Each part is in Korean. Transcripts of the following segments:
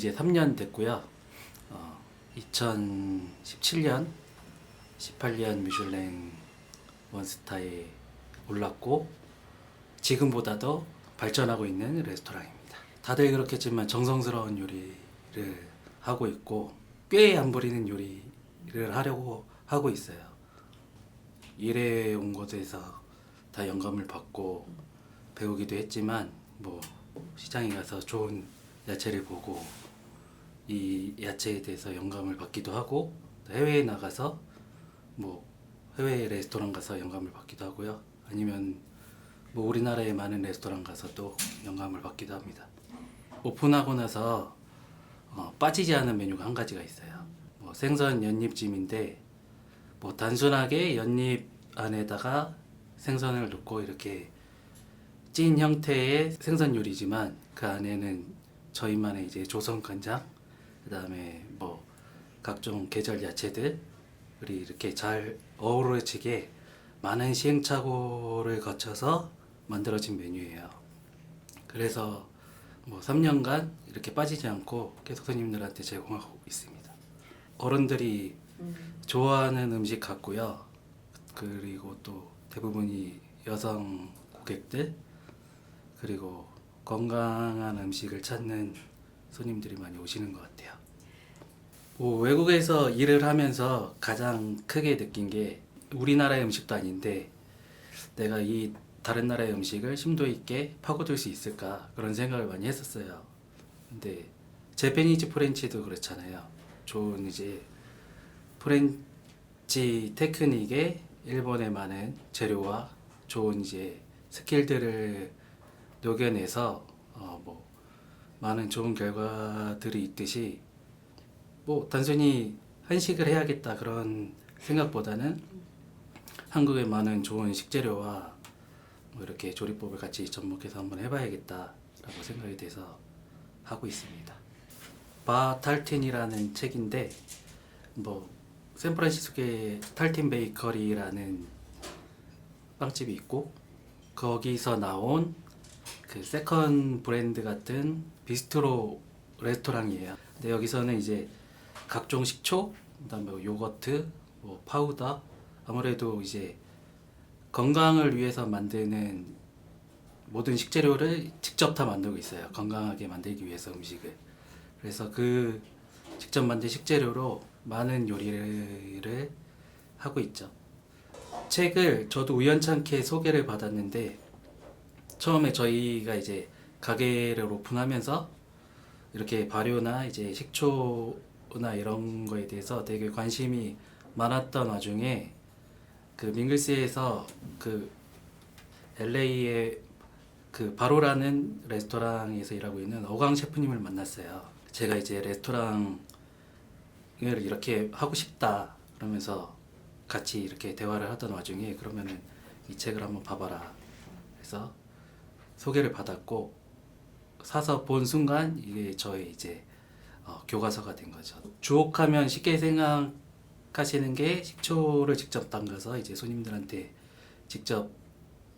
이제 3년 됐고요. 어, 2017년, 18년 미슐랭 원스타에 올랐고 지금보다 더 발전하고 있는 레스토랑입니다. 다들 그렇겠지만 정성스러운 요리를 하고 있고 꽤 안 부리는 요리를 하려고 하고 있어요. 일해 온 곳에서 다 영감을 받고 배우기도 했지만 뭐 시장에 가서 좋은 야채를 보고 이 야채에 대해서 영감을 받기도 하고 또 해외에 나가서 뭐 해외 레스토랑 가서 영감을 받기도 하고요. 아니면 뭐 우리나라의 많은 레스토랑 가서 또 영감을 받기도 합니다. 오픈하고 나서 어, 빠지지 않은 메뉴가 한 가지가 있어요. 뭐 생선 연잎찜인데 뭐 단순하게 연잎 안에다가 생선을 넣고 이렇게 찐 형태의 생선 요리지만 그 안에는 저희만의 이제 조선 간장 그다음에 뭐 각종 계절 야채들이 이렇게 잘 어우러지게 많은 시행착오를 거쳐서 만들어진 메뉴예요. 그래서 뭐 3년간 이렇게 빠지지 않고 계속 손님들한테 제공하고 있습니다. 어른들이 좋아하는 음식 같고요. 그리고 또 대부분이 여성 고객들 그리고 건강한 음식을 찾는 손님들이 많이 오시는 것 같아요. 뭐 외국에서 일을 하면서 가장 크게 느낀 게 우리나라의 음식도 아닌데 내가 이 다른 나라의 음식을 심도 있게 파고들 수 있을까 그런 생각을 많이 했었어요. 근데 제페니즈 프렌치도 그렇잖아요. 좋은 이제 프렌치 테크닉에 일본의 많은 재료와 좋은 이제 스킬들을 녹여내서 어 뭐 많은 좋은 결과들이 있듯이 뭐 단순히 한식을 해야겠다 그런 생각보다는 한국의 많은 좋은 식재료와 뭐 이렇게 조리법을 같이 접목해서 한번 해봐야겠다라고 생각이 돼서 하고 있습니다. 바 탈틴이라는 책인데 뭐 샌프란시스코의 탈틴 베이커리라는 빵집이 있고 거기서 나온 그 세컨 브랜드 같은 비스트로 레스토랑이에요. 근데 여기서는 이제 각종 식초, 그다음에 뭐 요거트, 뭐 파우더 아무래도 이제 건강을 위해서 만드는 모든 식재료를 직접 다 만들고 있어요. 건강하게 만들기 위해서 음식을. 그래서 그 직접 만든 식재료로 많은 요리를 하고 있죠. 책을 저도 우연찮게 소개를 받았는데 처음에 저희가 이제 가게를 오픈하면서 이렇게 발효나 이제 식초나 이런 거에 대해서 되게 관심이 많았던 와중에 그 밍글스에서 그 LA의 그 바로라는 레스토랑에서 일하고 있는 어강 셰프님을 만났어요. 제가 이제 레스토랑을 이렇게 하고 싶다 그러면서 같이 이렇게 대화를 하던 와중에 그러면은 이 책을 한번 봐봐라. 그래서 소개를 받았고 사서 본 순간 이게 저의 이제 어, 교과서가 된 거죠. 주옥하면 쉽게 생각하시는 게 식초를 직접 담가서 이제 손님들한테 직접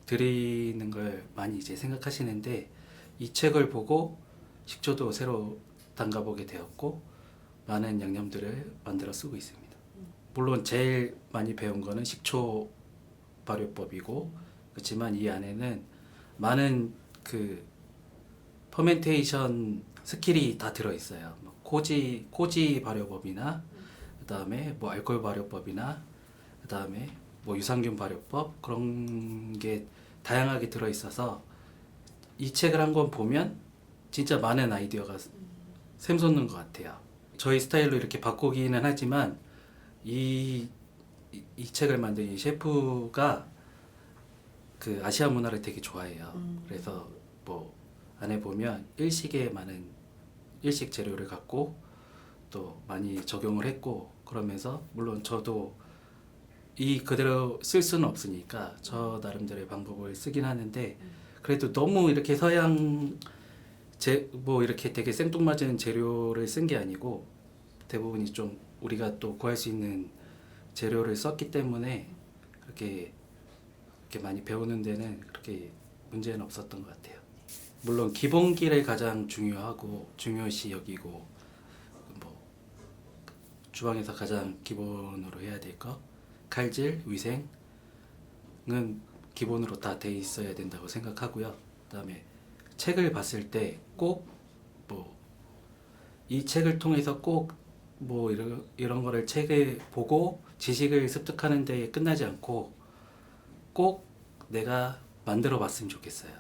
드리는 걸 많이 이제 생각하시는데 이 책을 보고 식초도 새로 담가보게 되었고 많은 양념들을 만들어 쓰고 있습니다. 물론 제일 많이 배운 거는 식초 발효법이고 그렇지만 이 안에는 많은 그 퍼멘테이션 스킬이 다 들어 있어요. 뭐 코지 코지 발효법이나 그다음에 뭐 알코올 발효법이나 그다음에 뭐 유산균 발효법 그런 게 다양하게 들어 있어서 이 책을 한 권 보면 진짜 많은 아이디어가 샘솟는 것 같아요. 저희 스타일로 이렇게 바꾸기는 하지만 이, 이, 이 책을 만든 이 셰프가 그 아시아 문화를 되게 좋아해요. 그래서 뭐 안에 보면 일식에 많은 일식 재료를 갖고 또 많이 적용을 했고 그러면서 물론 저도 이 그대로 쓸 수는 없으니까 저 나름대로의 방법을 쓰긴 하는데 그래도 너무 이렇게 서양 제 뭐 이렇게 되게 생뚱맞은 재료를 쓴 게 아니고 대부분이 좀 우리가 또 구할 수 있는 재료를 썼기 때문에 그렇게 이렇게 많이 배우는 데는 그렇게 문제는 없었던 것 같아요. 물론 기본기를 가장 중요하고 중요시 여기고 주방에서 가장 기본으로 해야 될 거 칼질, 위생은 기본으로 다 돼 있어야 된다고 생각하고요. 그다음에 책을 봤을 때 꼭 뭐 이 책을 통해서 꼭 뭐 이런 이런 거를 책을 보고 지식을 습득하는 데 끝나지 않고 꼭 내가 만들어 봤으면 좋겠어요.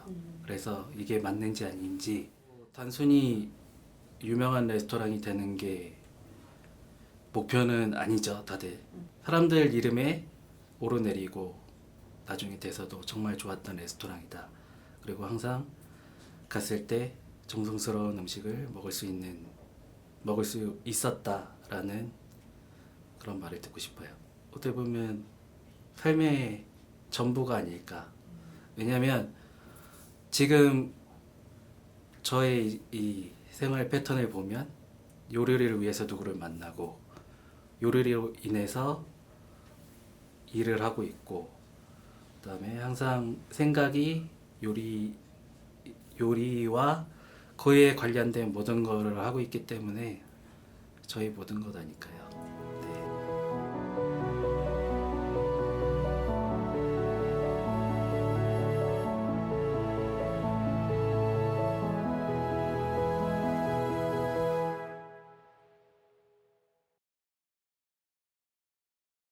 그래서 이게 맞는지 아닌지 단순히 유명한 레스토랑이 되는 게 목표는 아니죠, 다들. 사람들 이름에 오르내리고 나중에 돼서도 정말 좋았던 레스토랑이다. 그리고 항상 갔을 때 정성스러운 음식을 먹을 수 있는 먹을 수 있었다라는 그런 말을 듣고 싶어요. 어떻게 보면 삶의 전부가 아닐까. 왜냐하면 지금 저의 이- 이 생활 패턴을 보면 요리를 위해서 누구를 만나고 요리로 인해서 일을 하고 있고 그다음에 항상 생각이 요리 요리와 그에 관련된 모든 거를 하고 있기 때문에 저희 모든 것 아닐까요?